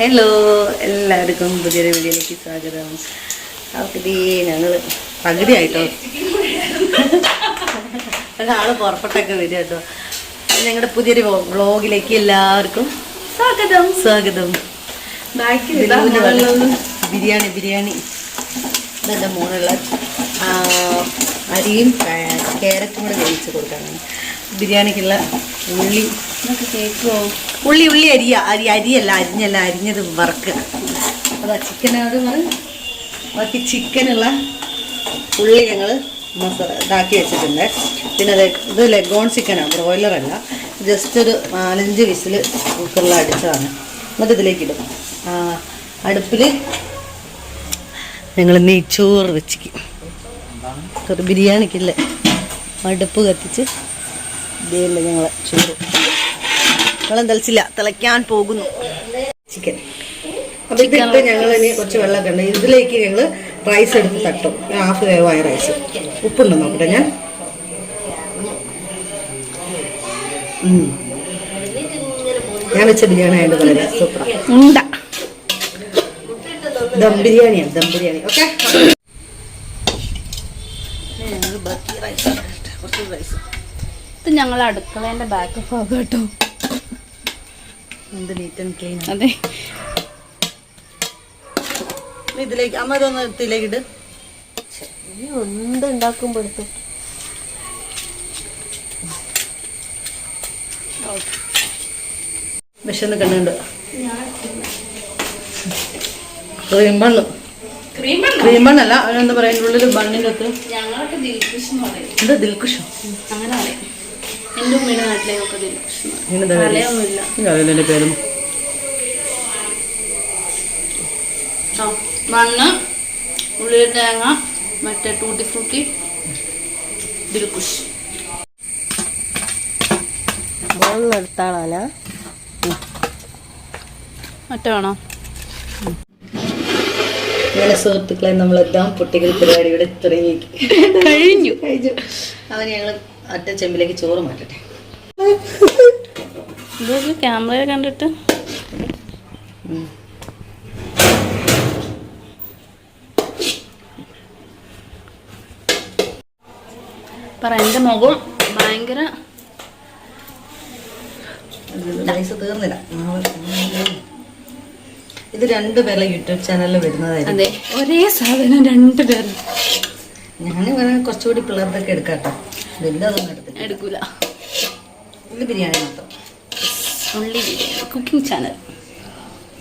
Hello എല്ലാവർക്കും പുതിയൊരു വീഡിയോയിലേക്ക് സ്വാഗതം. അവർക്ക് ഞങ്ങൾ പകുതി ആയിട്ടോ? ഒരാൾ പുറപ്പെട്ടൊക്കെ വരിക കേട്ടോ. ഞങ്ങളുടെ പുതിയൊരു വ്ളോഗിലേക്ക് എല്ലാവർക്കും സ്വാഗതം. സ്വാഗതം. ബിരിയാണി ബിരിയാണി. ഇതെന്റെ മോനുള്ള അരിയും ക്യാരറ്റും കൂടെ വേവിച്ച് കൊടുക്കാനാണ്. ബിരിയാണിക്കുള്ള ഉള്ളി. കേക്കോ ഉള്ളി ഉള്ളി അരിയ അരി അരിയല്ല അരിഞ്ഞല്ല അരിഞ്ഞത് വറക്ക് അതാ ചിക്കനോട് ബാക്കി ചിക്കനുള്ള ഉള്ളി ഞങ്ങൾ മസാല ഇതാക്കി വെച്ചിട്ടുണ്ട്. പിന്നെ അത് ഇത് ലെഗോൺ ചിക്കനാണ് ബ്രോയിലറല്ല ജസ്റ്റ് ഒരു നാലഞ്ച് വിസിൽ കുക്കറിൽ അടിച്ചതാണ്. എന്നിട്ട് ഇതിലേക്ക് ഇടും. ആ, അടുപ്പിൽ ഞങ്ങൾ നെയ്ച്ചോറ് വെച്ചിക്കും ബിരിയാണിക്കില്ലേ അടുപ്പ് കത്തിച്ച് ഇതേല്ല ഞങ്ങളെ ചോറ് വെള്ളം തളിച്ചില്ല. തിളയ്ക്കാൻ പോകുന്നു. ചിക്കൻ അപ്പൊ ഇതിട്ട് ഞങ്ങൾ ഇനി കുറച്ച് വെള്ളം കണ്ട് ഇതിലേക്ക് ഞങ്ങൾ റൈസ് എടുത്ത് തട്ടും. ഹാഫ് വേവായ റൈസ് ഉപ്പുണ്ട് നോക്കട്ടെ ഞാൻ. ഞാൻ വെച്ച ബിരിയാണി ആയതുകൊണ്ട് വളരെ സൂപ്പറാണ് ദം ബിരിയാണിയാണ് ദം ബിരിയാണി. ഓക്കെ? ഞങ്ങൾ കുറച്ച് റൈസ് ഇത് ഞങ്ങൾ അടുക്കളേന്റെ ബാക്ക് ഭാഗം കേട്ടോ. എന്ത് നീറ്റ് ആൻഡ് ക്ലീൻ അതെ. ഇതിലേക്ക് അമ്മ ഇതൊന്ന് ഇതിലേക്ക് ഇട്. എന്ത് ഉണ്ടാക്കുമ്പോഴത്തെ വിശന്ന് കണ്ണുണ്ട്. ക്രീം ബണ്ണ് ക്രീം ബണ്ണല്ല അതിനെന്താ പറയാ അതിന്റെ ഉള്ളിൽ ബണ്ണിന്റെ പറയും. എന്താ ദിൽക്കുഷോ. അങ്ങനെ എന്റെ ഉമ്മയുടെ നാട്ടിലേക്കൊക്കെ പേര്? അതിന്റെ മണ്ണ് ഉള്ളിൽ തേങ്ങ മറ്റേ ടൂട്ടി ഫ്രൂട്ടി ദിൽക്കുഷ് എടുത്താളാ മറ്റേ വേണോ? ഇങ്ങനെ സുഹൃത്തുക്കളെ നമ്മളെല്ലാം പൊട്ടിക്കൽ പരിപാടി ഇവിടെ തുടങ്ങി കഴിഞ്ഞു. കഴിഞ്ഞു. അവൻ ഞങ്ങൾ അറ്റ ചെമ്പിലേക്ക് ചോറ് മാറ്റട്ടെ. ക്യാമറ കണ്ടിട്ട്. പറ എന്റെ മുഖം ഭയങ്കര തീർന്നില്ല. ഇത് രണ്ടുപേരുടെ യൂട്യൂബ് ചാനലിൽ വരുന്നതായിരുന്നു അതെ ഒരേ സാധനം രണ്ടു പേരും ഞാൻ പറയാൻ കുറച്ചുകൂടി പിള്ളേർക്കൊക്കെ എടുക്കാട്ടോ. വലുതൊന്നും എടുത്തില്ല എടുക്കൂല. ഉള്ളി ബിരിയാണി മാത്രം. ഉള്ളി ബിരിയാണി കുക്കിംഗ് ചാനൽ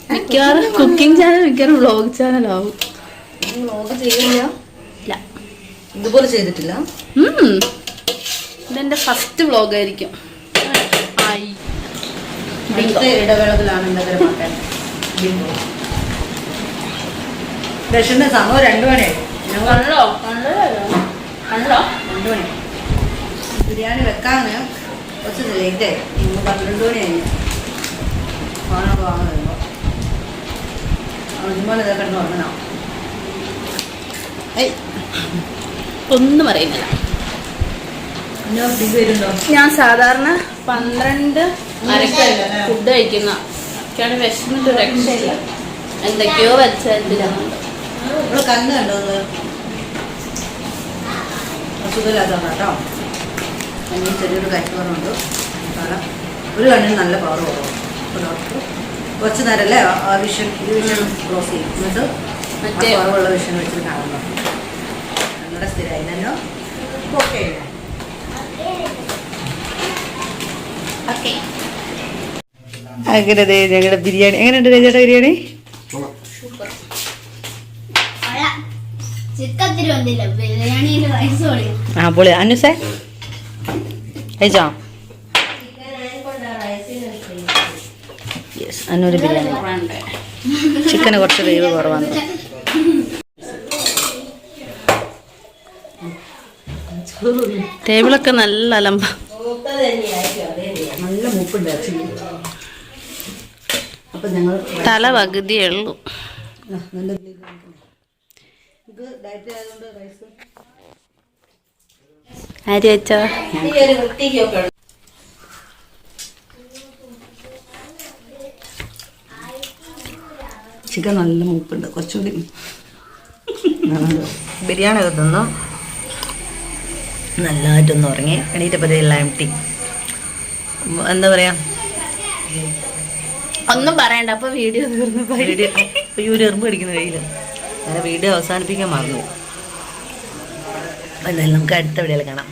മിക്കവാറും കുക്കിംഗ് ചാനൽ മിക്കവാറും വ്ളോഗ് ചാനലാവും വ്ലോഗ് ചെയ്യില്ല? ഇല്ല. ഇതുപോലെ ചെയ്തിട്ടില്ല. ഇതെന്റെ ഫസ്റ്റ് വ്ളോഗ് ആയിരിക്കും. ആയി അടുത്ത ദക്ഷിണ സമയം രണ്ടു മണിയായി. കണ്ടോ? കണ്ടോ? കണ്ടോ? രണ്ടു മണി. ബിരിയാണി വെക്കാന്ന് കുറച്ച് ലേറ്റായി ഇന്ന് പന്ത്രണ്ട് മണി കഴിഞ്ഞു ഫോണൊക്കെ വാങ്ങാൻ വരുമ്പോൾ അതുപോലെ ഇതൊക്കെ കിടന്ന് ഉറങ്ങണം? ഒന്നും അറിയുന്നില്ല. ഞാൻ സാധാരണ പന്ത്രണ്ട് ഫുഡ് കഴിക്കുന്ന ഒക്കെയാണ് വിശന്നിട്ട് രക്ഷയില്ല എന്തൊക്കെയോ വലിച്ചെടുത്തില്ലാന്നുണ്ട് ഇവിടെ കേട്ടോ. ചെറിയൊരു കൈക്കുറവുണ്ട് കാരണം ഒരു കണ്ണിന് നല്ല പവർ കുറവും അപ്പോൾ ഡോക്ടർ കുറച്ച് നേരമല്ലേ ആ വിഷൻ ഈ വിഷൻ ക്ലോസ് ചെയ്യും. എന്നിട്ട് മറ്റേ- കുറവുള്ള വിഷൻ വെച്ചിട്ട് കാണാൻ പറഞ്ഞു സ്ഥിരമായി. ഓക്കെ ഓക്കെ അങ്ങനെ ദേ ഞങ്ങളുടെ ബിരിയാണി? എങ്ങനെയുണ്ട് രേജയുടെ ബിരിയാണി? ആ പൊളി. അനുസേ? കഴിച്ചോ? യെസ് അന്നൂര് ബിരിയാണി. ചിക്കന് കുറച്ച് വേവ് കുറവാണ്. ടേബിളൊക്കെ നല്ല അലമ്പ. നല്ല മൂപ്പുണ്ട് അപ്പൊ ഞങ്ങൾ തല പകുതിയേ ഉള്ളൂ. ഇത് ഡയറ്റ് ആയതുകൊണ്ട് റൈസ് ആര് വെച്ചോ? ചിക്കൻ നല്ല മൂപ്പുണ്ട്. കുറച്ചുകൂടി ബിരിയാണി ഒക്കെ തിന്നു? നല്ലതായിട്ടൊന്ന് ഉറങ്ങി. എണീറ്റപ്പതേ എല്ലാം ടീ എന്താ പറയാ? ഒന്നും പറയണ്ട അപ്പൊ വീഡിയോ തീർന്നു. വീഡിയോ ഒരു എറുമ്പ് കടിക്കുന്ന കയ്യിൽ. അങ്ങനെ വീഡിയോ അവസാനിപ്പിക്കാൻ മറന്നു. എന്തായാലും നമുക്ക് അടുത്ത വീഡിയോയിൽ കാണാം.